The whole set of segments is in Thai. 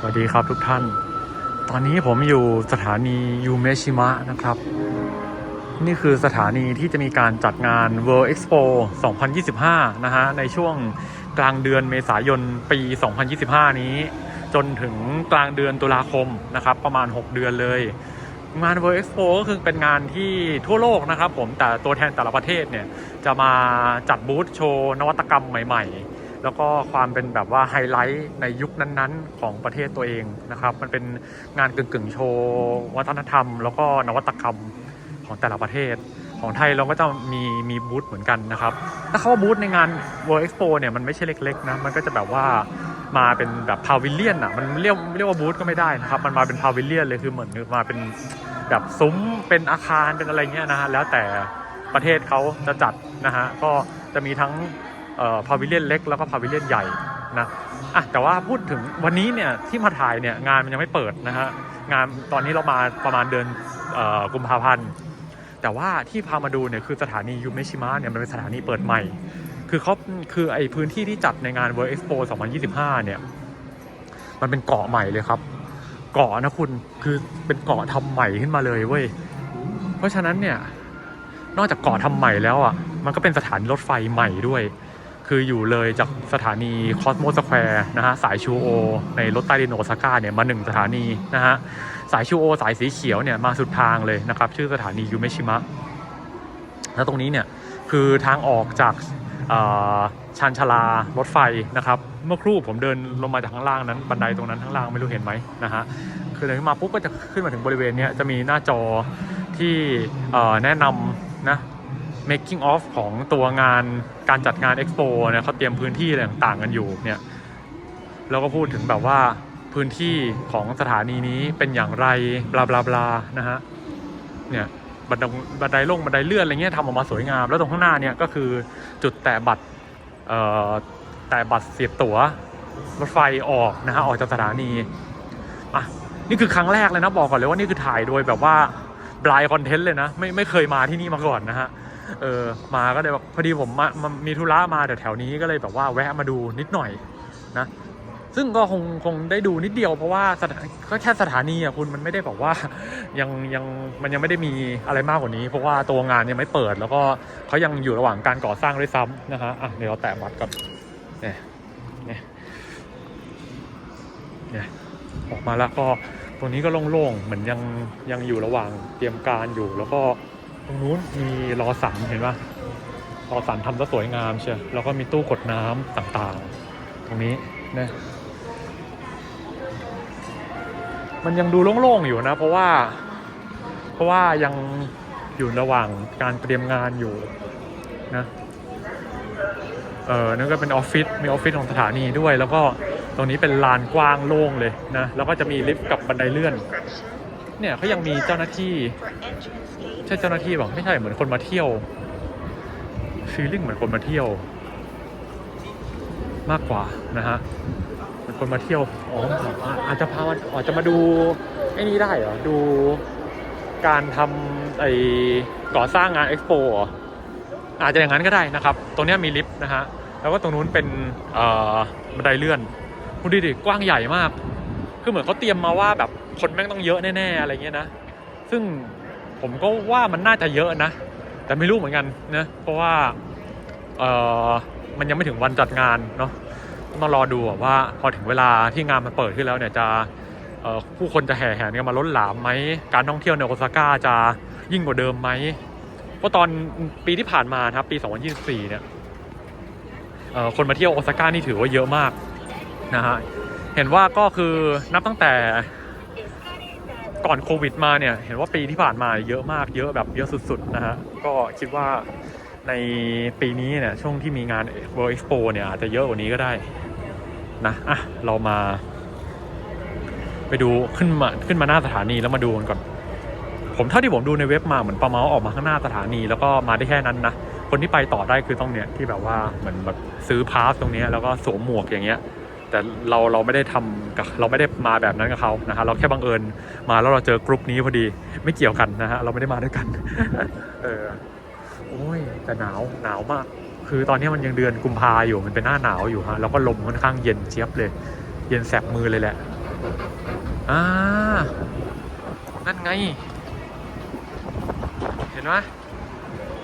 สวัสดีครับทุกท่าน ตอนนี้ผมอยู่สถานียูเมชิมะนะครับ นี่คือสถานีที่จะมีการจัดงาน World Expo 2025 นะฮะ ในช่วงกลางเดือนเมษายนปี 2025 นี้ จนถึงกลางเดือนตุลาคมนะครับ ประมาณ 6 เดือนเลย งาน World Expo ก็คือเป็นงานที่ทั่วโลกนะครับผมแต่ตัวแทนแต่ละประเทศเนี่ย จะมาจัดบูธโชว์นวัตกรรมใหม่ ๆ แล้วก็ความเป็นแบบว่าไฮไลท์ในยุคนั้นๆ ของประเทศตัวเองนะครับ มันเป็นงานกึ่งๆโชว์วัฒนธรรม แล้วก็นวัตกรรมของแต่ละประเทศ ของไทยเราก็จะมีมีบูธเหมือนกันนะครับ ถ้าเข้าบูธในงาน World Expo เนี่ยมันไม่ใช่เล็กๆนะมันก็จะแบบว่ามาเป็นแบบพาวิเลียนอะมันเรียกเรียกว่าบูธก็ไม่ได้นะครับ มันมาเป็นพาวิเลียนเลยคือเหมือนมาเป็นแบบซุ้มเป็นอาคารเป็นอะไรเงี้ยนะฮะแล้วแต่ประเทศเขาจะจัดนะฮะก็จะมีทั้ง พาวิเลียนเล็กแล้วก็พาวิเลียนใหญ่นะอะแต่ว่าพูดถึงวันนี้เนี่ยที่มาถ่ายเนี่ยงานมันยังไม่เปิดนะฮะงานตอนนี้เรามาประมาณเดือนกุมภาพันธ์แต่ว่าที่พามาดูเนี่ยคือสถานียูเมชิมะเนี่ยมันเป็นสถานีเปิดใหม่ คือเขาคือไอพื้นที่ที่จัดในงาน World Expo 2025 เนี่ย มันเป็นเกาะใหม่เลยครับ เกาะนะคุณคือเป็นเกาะทำใหม่ขึ้นมาเลยเว้ยเพราะฉะนั้นเนี่ยนอกจากเกาะทำใหม่แล้วอะมันก็เป็นสถานรถไฟใหม่ด้วย คืออยู่เลยจากสถานีคอสโมสแควร์นะฮะสายชูโอในรถใต้ดินโอซาก้าเนี่ยมาหนึ่งสถานีนะฮะสายชูโอสายสีเขียวเนี่ยมาสุดทางเลยนะครับ ชื่อสถานียูเมชิมะแล้วตรงนี้เนี่ยคือทางออกจากชานชาลารถไฟนะครับ เมื่อครู่ผมเดินลงมาจากข้างล่างนั้นบันไดตรงนั้นข้างล่างไม่รู้เห็นไหมนะฮะคือเดินมาปุ๊บก็จะขึ้นมาถึงบริเวณนี้จะมีหน้าจอที่แนะนำนะ making of ของตัวงานการจัดงาน expo เนี่ยเขาเตรียมพื้นที่อะไรต่างๆกันอยู่เนี่ยแล้วก็พูดถึงแบบว่าพื้นที่ของสถานีนี้เป็นอย่างไรบลาบลาบลานะฮะเนี่ยบันไดบันไดลงบันไดเลื่อนอะไรเงี้ยทำออกมาสวยงาม แล้วตรงข้างหน้าเนี่ยก็คือจุดแตะบัตรเอ่อแตะบัตรเสียบตั๋วรถไฟออกนะฮะออกจากสถานีอะนี่คือครั้งแรกเลยนะบอกก่อนเลยว่านี่คือถ่ายโดยแบบว่าบลายคอนเทนต์เลยนะไม่ไม่เคยมาที่นี่มาก่อนนะฮะ เออมาก็เลยแบบพอดีผมมามามีธุระมาแถวๆนี้ก็เลยแบบว่าแวะมาดูนิดหน่อยนะซึ่งก็คงคงได้ดูนิดเดียวเพราะว่าสถานก็แค่สถานีอะคุณมันไม่ได้บอกว่ายังยังมันยังไม่ได้มีอะไรมากกว่านี้ เพราะว่าตัวงานยังไม่เปิด แล้วก็เขายังอยู่ระหว่างการก่อสร้างด้วยซ้ำนะฮะอะเดี๋ยวเราแตะบัตรก่อนเนี่ยเนี่ยเนี่ยออกมาแล้วก็ตรงนี้ก็โล่งๆเหมือนยังยังอยู่ระหว่างเตรียมการอยู่แล้วก็ ตรงนู้นมีรอสันเห็นปะรอสันทำซะสวยงามเชียวแล้วก็มีตู้กดน้ำต่างๆ ตรงนี้นะมันยังดูโล่งๆอยู่นะ เพราะว่า เพราะว่ายังอยู่ระหว่างการเตรียมงานอยู่นะเออนั่นก็เป็นออฟฟิศมีออฟฟิศของสถานีด้วย แล้วก็ตรงนี้เป็นลานกว้างโล่งเลยนะ แล้วก็จะมีลิฟต์กับบันไดเลื่อน เนี่ยเขายังมีเจ้าหน้าที่ ใช่เจ้าหน้าที่บอกไม่ใช่เหมือนคนมาเที่ยวฟีลลิ่งเหมือนคนมาเที่ยว มากกว่านะฮะเหมือนคนมาเที่ยวอ๋ออะอาจจะพามาอาจจะมาดูไอ้นี่ได้เหรอดูการทำไอ้ก่อสร้างงานเอ็กซ์โปอาจจะอย่างนั้นก็ได้นะครับ ตรงนี้มีลิฟต์นะฮะ แล้วก็ตรงนู้นเป็นบันไดเลื่อนคุณดูดิกว้างใหญ่มาก คือเหมือนเขาเตรียมมาว่าแบบคนแม่งต้องเยอะแน่ๆอะไรเงี้ยนะ ซึ่งผมก็ว่ามันน่าจะเยอะนะ แต่ไม่รู้เหมือนกันนะ เพราะว่าเออมันยังไม่ถึงวันจัดงานเนาะต้องรอดูว่าพอถึงเวลาที่งานมันเปิดขึ้นแล้วเนี่ยจะผู้คนจะแห่แหนกันมาล้นหลามไหม การท่องเที่ยวในโอซาก้าจะยิ่งกว่าเดิมไหม เพราะตอนปีที่ผ่านมาครับปี 2024 เนี่ยคนมาเที่ยวโอซาก้านี่ถือว่าเยอะมากนะฮะ เห็นว่าก็คือนับตั้งแต่ก่อนโควิดมาเนี่ย เห็นว่าปีที่ผ่านมาเยอะมากเยอะแบบเยอะสุดๆนะฮะก็คิดว่าในปีนี้เนี่ยช่วงที่มีงาน World Expo เนี่ยอาจจะเยอะกว่านี้ก็ได้นะอะเรามา ไปดูขึ้นมาขึ้นมาหน้าสถานีแล้วมาดูกันก่อน ผมเท่าที่ผมดูในเว็บมาเหมือนประมาณว่าออกมาข้างหน้าสถานี แล้วก็มาได้แค่นั้นนะคนที่ไปต่อได้คือต้องเนี่ยที่แบบว่าเหมือนแบบซื้อพาสตรงนี้แล้วก็สวมหมวกอย่างเงี้ย แต่เราเราไม่ได้ทำกับเราไม่ได้มาแบบนั้นกับเขานะฮะเราแค่บังเอิญมาแล้วเราเจอกรุ๊ปนี้พอดีไม่เกี่ยวกันนะฮะเราไม่ได้มาด้วยกันเออโอ้ยแต่หนาวหนาวมาก คือตอนนี้มันยังเดือนกุมภาอยู่มันเป็นหน้าหนาวอยู่ฮะแล้วก็ลมค่อนข้างเย็นเจี๊ยบเลย เย็นแสบมือเลยแหละอ่านั่นไง เห็นไหม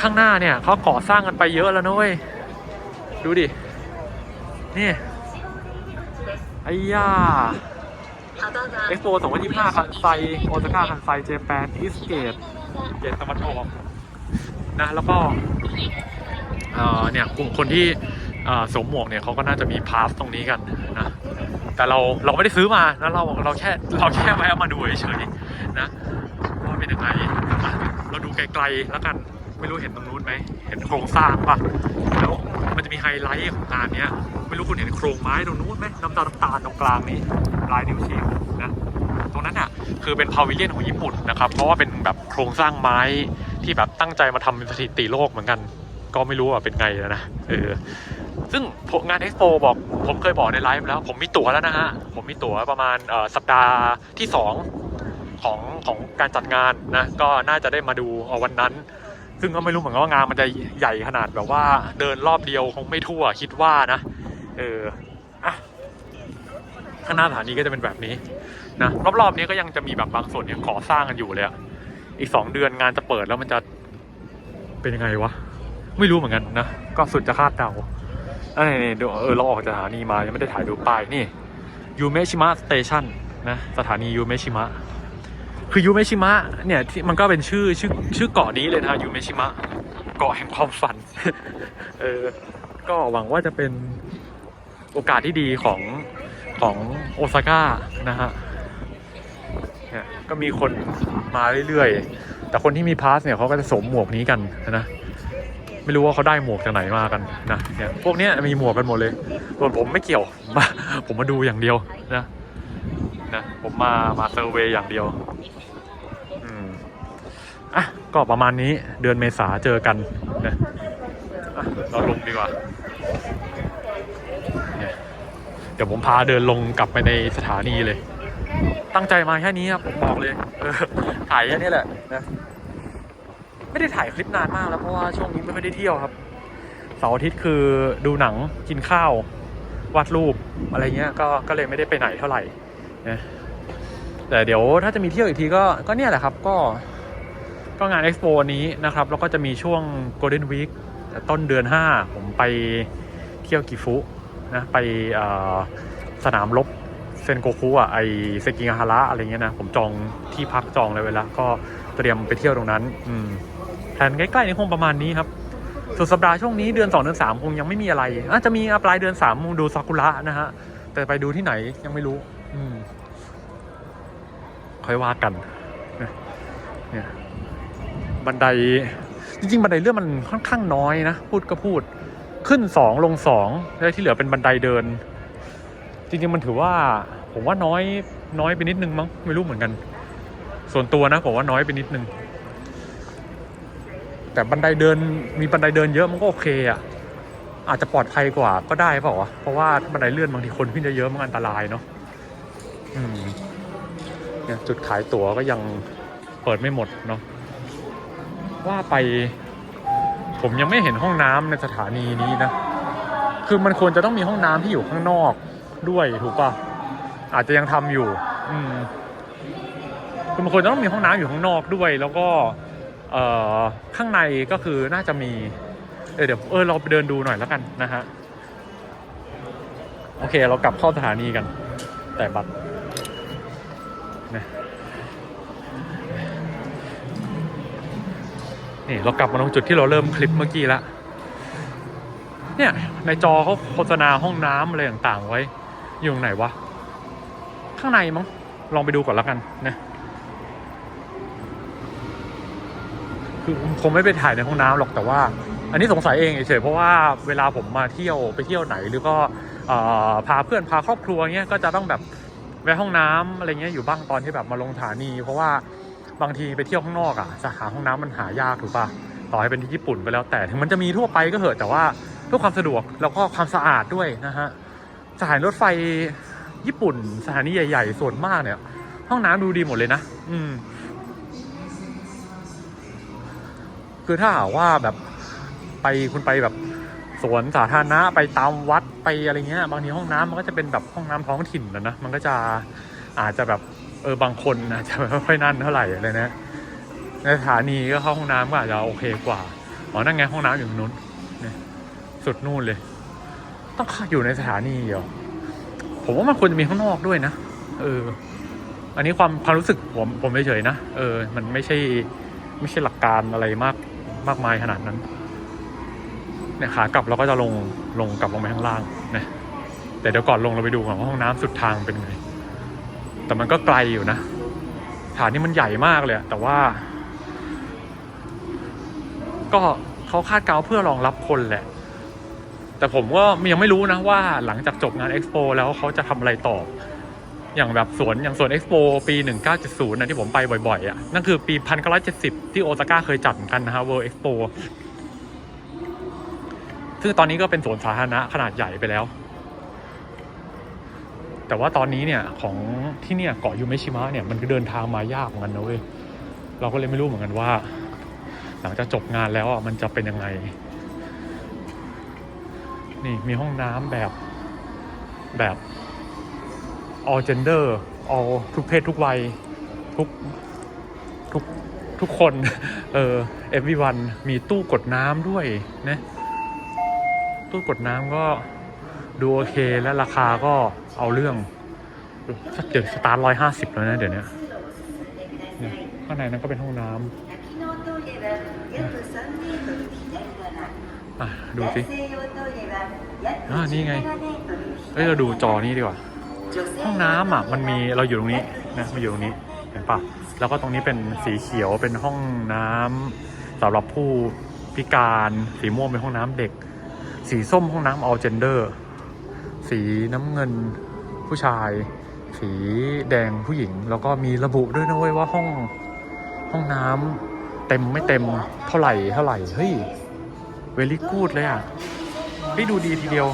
ข้างหน้าเนี่ยเขาก่อสร้างกันไปเยอะแล้วนะเว้ยดูดินี่ อ้ย่าเอ็กโปสองพันยี่สิบห้าคันไซโอซาก้าคันไซเจแปนอิสเกตเกตตะวันออกนะแล้วก็เนี่ยกลุ่มคนที่สมหมวกเนี่ยเขาก็น่าจะมีพาสตรงนี้กันนะแต่เราเราไม่ได้ซื้อมานะเราเราแค่เราแค่ไปเอามาดูเฉยๆนะว่าเป็นยังไงเราดูไกลๆแล้วกันไม่รู้เห็นตรงนู้นไหมเห็นโครงสร้างปะ จะมีไฮไลท์ของงานนี้ไม่รู้คุณเห็นโครงไม้ตรงนู้นไหมน้ำตาลน้ำตาลตรงกลางนี้ลายนิ้วชี้นะตรงนั้นอะคือเป็นพาวิเลียนของญี่ปุ่นนะครับเพราะว่าเป็นแบบโครงสร้างไม้ที่แบบตั้งใจมาทำเป็นสถิติโลกเหมือนกัน ก็ไม่รู้ว่าเป็นไงแล้วนะเออซึ่งงานเอ็กโปบอกผมเคยบอกในไลฟ์แล้ว ผมมีตั๋วแล้วนะฮะ ผมมีตั๋วประมาณสัปดาห์ที่ 2 ของของการจัดงานนะ ก็น่าจะได้มาดูวันนั้น ซึ่งก็ไม่รู้เหมือนกันว่างานมันจะใหญ่ขนาดแบบว่าเดินรอบเดียวคงไม่ทั่วคิดว่านะ เอออะข้างหน้าสถานีก็จะเป็นแบบนี้นะรอบๆนี้ก็ยังจะมีแบบบางส่วนยังก่อสร้างกันอยู่เลยอะอีกสองเดือนงานจะเปิดแล้วมันจะเป็นยังไงวะไม่รู้เหมือนกันนะก็สุดจะคาดเดาเอ้ยนี่ดูเออเราออกจากสถานีมายังไม่ได้ถ่ายดูป้ายนี่ยูเมชิมะสเตชันนะสถานียูเมชิมะ คือยูเมชิมะเนี่ยที่มันก็เป็นชื่อชื่อชื่อเกาะนี้เลยนะยูเมชิมะเกาะแห่งความฝัน เออ ก็หวังว่าจะเป็นโอกาสที่ดีของของโอซาก้านะฮะเนี่ยก็มีคนมาเรื่อยๆ แต่คนที่มีพาสเนี่ยเขาก็จะสวมหมวกนี้กันนะ ไม่รู้ว่าเขาได้หมวกจากไหนมากันนะเนี่ยพวกเนี้ยมีหมวกกันหมดเลยส่วนผมไม่เกี่ยวมาผมมาดูอย่างเดียวนะนะผมมามาเซอร์เวย์อย่างเดียว อะก็ประมาณนี้เดือนเมษาเจอกันนะเราลงดีกว่า เดี๋ยวผมพาเดินลงกลับไปในสถานีเลย ตั้งใจมาแค่นี้ครับผมบอกเลยถ่ายแค่นี้แหละนะไม่ได้ถ่ายคลิปนานมากแล้วเพราะว่าช่วงนี้ไม่ค่อยได้เที่ยวครับเสาร์อาทิตย์คือดูหนังกินข้าววาดรูปอะไรเงี้ยก็ก็เลยไม่ได้ไปไหนเท่าไหร่นะแต่เดี๋ยวถ้าจะมีเที่ยวอีกทีก็ก็เนี่ยแหละครับ ก็ ก็งานเอ็กซ์โปนี้นะครับ แล้วก็จะมีช่วง Golden Week ต้นเดือน 5 ผมไปเที่ยวกิฟุนะไปสนามรบเซนโกคุอะไอเซกิงาฮาระอะไรเงี้ยนะ ผมจองที่พักจองอะไรไว้แล้วก็เตรียมไปเที่ยวตรงนั้นอืมแผนใกล้ๆนี่คงประมาณนี้ครับสุดสัปดาห์ช่วงนี้เดือนสองเดือนสามคงยังไม่มีอะไรอาจจะมีปลายเดือนสามคงดูซากุระนะฮะ แต่ไปดูที่ไหนยังไม่รู้ อืมค่อยว่ากันเนี่ย บันได จริง ๆ บันไดเลื่อนมันค่อนข้างน้อยนะ พูดก็พูด ขึ้นสองลงสองแล้วที่เหลือเป็นบันไดเดิน จริง ๆ มันถือว่า ผมว่าน้อยน้อยไปนิดนึงมั้งไม่รู้เหมือนกัน ส่วนตัวนะผมว่าน้อยไปนิดนึง แต่บันไดเดินมีบันไดเดินเยอะมันก็โอเคอะอาจจะปลอดภัยกว่าก็ได้เปล่าวะเพราะว่าบันไดเลื่อนบางทีคนขึ้นเยอะมันอันตรายเนาะอืมเนี่ยจุดขายตั๋วก็ยังเปิดไม่หมดเนาะ ว่าไป ผมยังไม่เห็นห้องน้ำในสถานีนี้นะ คือมันควรจะต้องมีห้องน้ำที่อยู่ข้างนอกด้วยถูกปะอาจจะยังทำอยู่ อืมคือมันควรจะต้องมีห้องน้ำอยู่ข้างนอกด้วย แล้วก็ เอ่อข้างในก็คือน่าจะมี เออเดี๋ยวเออเราไปเดินดูหน่อยแล้วกันนะฮะ โอเค เรากลับเข้าสถานีกัน แต่บัตร นี่เรากลับมาตรงจุดที่เราเริ่มคลิปเมื่อกี้แล้วเนี่ยในจอเขาโฆษณาห้องน้ำอะไรต่างๆไว้ อยู่ตรงไหนวะ ข้างในมั้งลองไปดูก่อนล้วกันนะคือคงไม่ไปถ่ายในห้องน้ำหรอกแต่ว่า อันนี้สงสัยเองเฉยๆเพราะว่าเวลาผมมาเที่ยวไปเที่ยวไหนหรือก็พาเพื่อนพาครอบครัวเงี้ยก็จะต้องแบบแวะห้องน้ำอะไรเงี้ยอยู่บ้างตอนที่แบบมาลงสถานี เพราะว่า บางทีไปเที่ยวข้างนอกอะจะหาห้องน้ำมันหายากถูกปะต่อให้เป็นที่ญี่ปุ่นไปแล้ว แต่ถึงมันจะมีทั่วไปก็เหอะ แต่ว่าเพื่อความสะดวกแล้วก็ความสะอาดด้วยนะฮะสถานรถไฟญี่ปุ่นสถานีใหญ่ ๆ ส่วนมากเนี่ย ห้องน้ำดูดีหมดเลยนะ อืม คือถ้าหากว่าแบบไปคุณไปแบบสวนสาธารณะไปตามวัดไปอะไรเงี้ย บางทีห้องน้ำมันก็จะเป็นแบบห้องน้ำท้องถิ่นนะนะมันก็จะอาจจะแบบ เออบางคนอาจจะไม่ค่อยนั่นเท่าไหร่อะไรนะในสถานีก็เข้าห้องน้ำก็อาจจะโอเคกว่าอ๋อนั่นไงห้องน้ำอยู่ตรงนู้นเนี่ยสุดนู่นเลย ต้องอยู่ในสถานีเหรอผมว่ามันควรจะมีข้างนอกด้วยนะเออ อันนี้ความความรู้สึกผมผมเฉยๆนะเออ มันไม่ใช่ไม่ใช่หลักการอะไรมากมากมายขนาดนั้นเนี่ยขากลับเราก็จะลงลงกลับลงไปข้างล่างนะแต่เดี๋ยวก่อนลงเราไปดูก่อนว่าห้องน้ำสุดทางเป็นไง แต่มันก็ไกลอยู่นะฐานนี้มันใหญ่มากเลยแต่ว่า ก็เขาคาดเกาเพื่อรองรับคนแหละ แต่ผมก็ยังไม่รู้นะว่าหลังจากจบงานเอ็กซ์โปแล้วเขาจะทำอะไรต่อ อย่างแบบสวนอย่างสวนเอ็กซ์โปปี 1970นะที่ผมไปบ่อยๆอะนั่นคือปี 1970 ที่โอซาก้าเคยจัดเหมือนกันนะฮะ World Expo ซึ่งตอนนี้ก็เป็นสวนสาธารณะขนาดใหญ่ไปแล้ว แต่ว่าตอนนี้เนี่ยของที่เนี่ยเกาะยูเมชิมะเนี่ยมันก็เดินทางมายากเหมือนกันนะเว้ยเราก็เลยไม่รู้เหมือนกันว่า หลังจากจบงานแล้วอะมันจะเป็นยังไง นี่มีห้องน้ำแบบแบบ all gender all ทุกเพศทุกวัย ทุกทุกทุกคน เออ everyone มีตู้กดน้ำด้วยนะ ตู้กดน้ำก็ ดูโอเคและราคาก็เอาเรื่องเดี๋ยวสตาร์ทร้อยห้าสิบแล้วนะเดี๋ยวนี้เนี่ยข้างในนั้นก็เป็นห้องน้ำอะดูสิอ่านี่ไงเอ้ยเราดูจอนี้ดีกว่า ห้องน้ำอะมันมีเราอยู่ตรงนี้นะมาอยู่ตรงนี้เห็นปะแล้วก็ตรงนี้เป็นสีเขียวเป็นห้องน้ำสำหรับผู้พิการสีม่วงเป็นห้องน้ำเด็ก สีส้มห้องน้ำ all gender สีน้ำเงินผู้ชาย สีแดงผู้หญิง แล้วก็มีระบุด้วยนะเว้ยว่าห้องห้องน้ำเต็มไม่เต็มเท่าไหร่เท่าไหร่เฮ้ยเวลี่กูดเลยอะเฮ้ยดูดีทีเดียว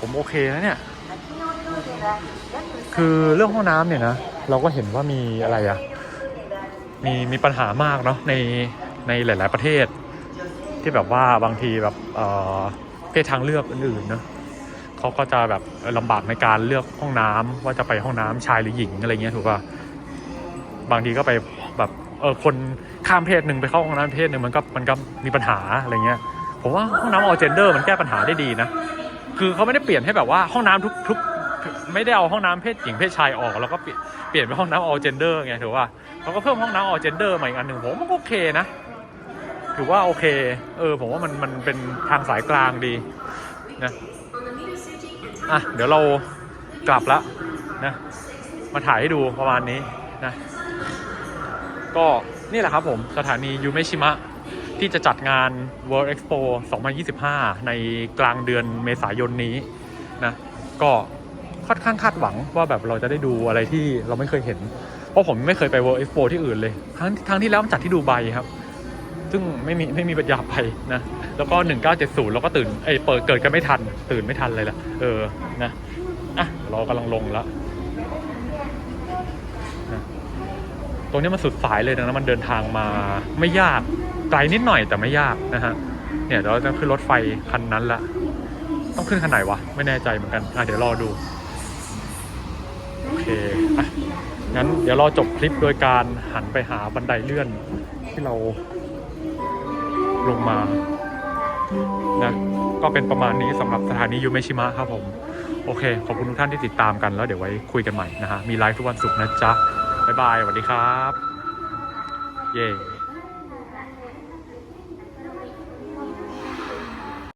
ผมโอเคนะเนี่ย คือเรื่องห้องน้ำเนี่ยนะ เราก็เห็นว่ามีอะไรอะมีมีปัญหามากเนาะในในหลาย ๆประเทศ ที่แบบว่าบางทีแบบเออเพศทางเลือกอื่นๆเนาะ เขาก็จะแบบลำบากในการเลือกห้องน้ำว่าจะไปห้องน้ำชายหรือหญิงอะไรเงี้ยถูกป่ะบางทีก็ไปแบบเออคนข้ามเพศหนึ่งไปเข้าห้องน้ำเพศหนึ่งมันก็มันก็มีปัญหาอะไรเงี้ยผมว่าห้องน้ำออเจนเดอร์มันแก้ปัญหาได้ดีนะคือเขาไม่ได้เปลี่ยนให้แบบว่าห้องน้ำทุกทุกไม่ได้เอาห้องน้ำเพศหญิงเพศชายออก แล้วก็เปลี่ยนเป็นห้องน้ำ all gender ไงถือว่าเขาก็เพิ่มห้องน้ำ all gender มาอีกอันหนึ่งผมว่ามันก็โอเคนะถือว่าโอเค เออผมว่ามันมันเป็นทางสายกลางดีนะ อะเดี๋ยวเรากลับละนะมาถ่ายให้ดูประมาณนี้นะก็นี่แหละครับผมสถานียูเมชิมะที่จะจัดงาน World Expo 2025 ในกลางเดือนเมษายนนี้นะก็ค่อนข้างคาดหวังว่าแบบเราจะได้ดูอะไรที่เราไม่เคยเห็น เพราะผมไม่เคยไป World Expo ที่อื่นเลย ครั้งครั้งที่แล้วมันจัดที่ดูไบครับ ซึ่งไม่มีไม่มีปัญญาไปนะ แล้วก็ 1970 แล้วก็ตื่นเอ้เปิดเกิดกันไม่ทัน ตื่นไม่ทันเลยละเออ นะ อะ เรากำลังลงแล้วนะตรงนี้มันสุดสายเลยนะ มันเดินทางมาไม่ยาก ไกลนิดหน่อยแต่ไม่ยากนะฮะ เนี่ยเดี๋ยวเราจะขึ้นรถไฟคันนั้นละต้องขึ้นคันไหนวะ ไม่แน่ใจเหมือนกัน อะเดี๋ยวรอดู โอเค อะงั้นเดี๋ยวรอจบคลิปโดยการหันไปหาบันไดเลื่อนที่เรา ลงมานะก็เป็นประมาณนี้สำหรับสถานียูเมชิมะครับผม โอเค ขอบคุณทุกท่านที่ติดตามกันแล้วเดี๋ยวไว้คุยกันใหม่นะฮะ มีไลฟ์ทุกวันศุกร์นะจ๊ะ บ๊ายบายสวัสดีครับ เย้